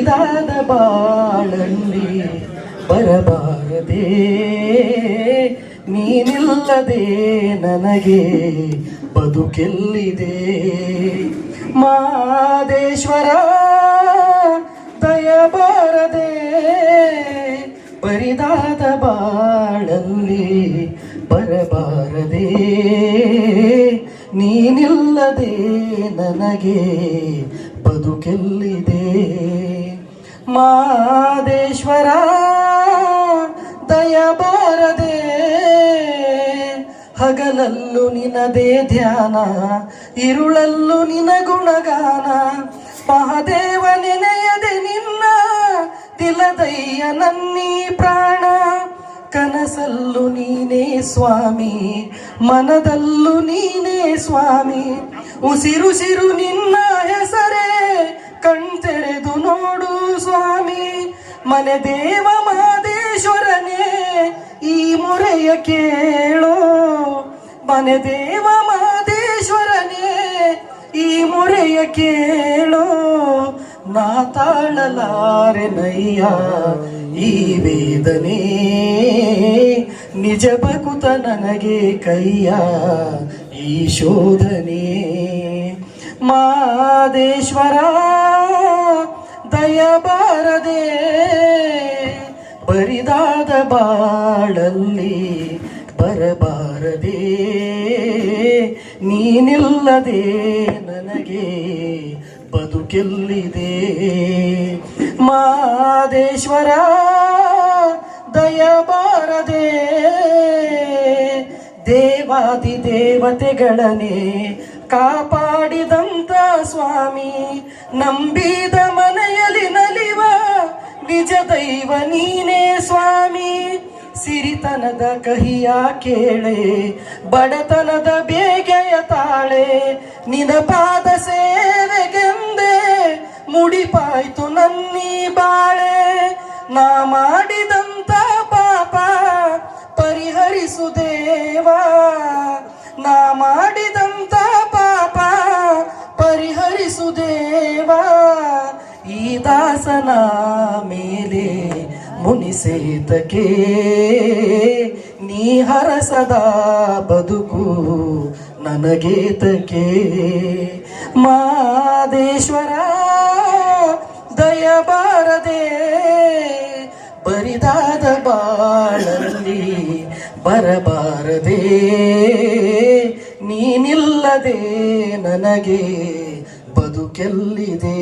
ಬರಿದಾದ ಬಾಳಲ್ಲಿ ಬರಬಾರದೆ. ನೀನಿಲ್ಲದೆ ನನಗೆ ಬದುಕೆಲ್ಲಿದೆ? ಮಾದೇಶ್ವರ ದಯಬಾರದೆ. ಬರಿದಾದ ಬಾಳಲ್ಲಿ ಬರಬಾರದೆ. ನೀನಿಲ್ಲದೆ ನನಗೆ ಬದುಕೆಲ್ಲಿದೆ? ಮಾದೇಶ್ವರ ದಯಬಾರದೆ ಹಗಲಲ್ಲೂ ನಿನದೇ ಧ್ಯಾನ, ಇರುಳಲ್ಲೂ ನಿನ ಗುಣಗಾನ. ಮಹಾದೇವ ನೆನೆಯದೆ ನಿನ್ನ ತಿಲದಯ್ಯ ನನ್ನೀ ಪ್ರಾಣ. ಕನಸಲ್ಲೂ ನೀನೇ ಸ್ವಾಮಿ, ಮನದಲ್ಲೂ ನೀನೇ ಸ್ವಾಮಿ. ಉಸಿರುಸಿರು ನಿನ್ನ ಹೆಸರೇ, ಕಣ್ತೆರೆದು ನೋಡು. ಮನೆ ದೇವ ಮಹಾದೇಶ್ವರನೇ, ಈ ಮೊರೆಯ ಕೇಳೋ. ಮನೆ ದೇವ ಮಹಾದೇಶ್ವರನೇ, ಈ ಮೊರೆಯ ಕೇಳೋ. ನಾ ತಾಳಲಾರೆ ನಯ್ಯ, ಈ ವೇದನೆ. ನಿಜ ಬಕುತ ನನಗೆ ಕೈಯ, ಈ ಶೋಧನೆ. ಮಾದೇಶ್ವರ ದಯಬಾರದೆ ಬರಿದಾದ ಬಾಳಲ್ಲಿ ಬರಬಾರದೆ. ನೀನಿಲ್ಲದೆ ನನಗೆ ಬದುಕೆಲ್ಲಿದೆ? ಮಾದೇಶ್ವರ ದಯಬಾರದೆ. ದೇವಾದಿ ದೇವತೆಗಳನೆ ಕಾಪಾಡಿದಂತ ಸ್ವಾಮಿ, ನಂಬಿದ ಮನೆಯಲ್ಲಿ ಸಿರಿತನದ ಕಹಿಯ ಕೇಳೆ, ಬಡತನದ ಬೇಗೆಯ ತಾಳೆ ನಿನ ಪಾದ ಸೇವೆಗೆಂದೇ ಮುಡಿಪಾಯ್ತು ನನ್ನೀ ಬಾಳೆ. ನಾ ಮಾಡಿದಂತ ಪಾಪ ಪರಿಹರಿಸು ದೇವಾ. ನಾ ಮಾಡಿದಂತ ಪಾಪ ಪರಿಹರಿಸು ದೇವಾ. ಈ ದಾಸನ ಮೇಲೆ ಮುನಿಸೇತಕ್ಕೆ ನೀ ಹರಸದ ಬದುಕು ನನಗೇತಕ್ಕೆ. ಮಾದೇಶ್ವರ ದಯಬಾರದೆ ಬರಿದಾದ ಬಾಳಲ್ಲಿ ಬರಬಾರದೆ. ನೀನಿಲ್ಲದೆ ನನಗೆ ಬದುಕೆಲ್ಲಿದೆ?